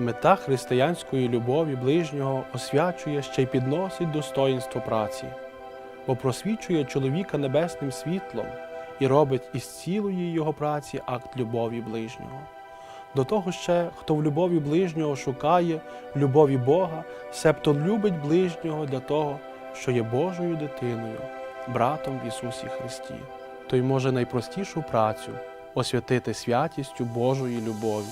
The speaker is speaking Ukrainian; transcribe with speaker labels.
Speaker 1: Мета християнської любові ближнього освячує ще й підносить достоїнство праці, бо просвічує чоловіка небесним світлом і робить із цілої його праці акт любові ближнього. До того ще, хто в любові ближнього шукає любові Бога, себто любить ближнього для того, що є Божою дитиною, братом в Ісусі Христі, той може найпростішу працю освятити святістю Божої любові.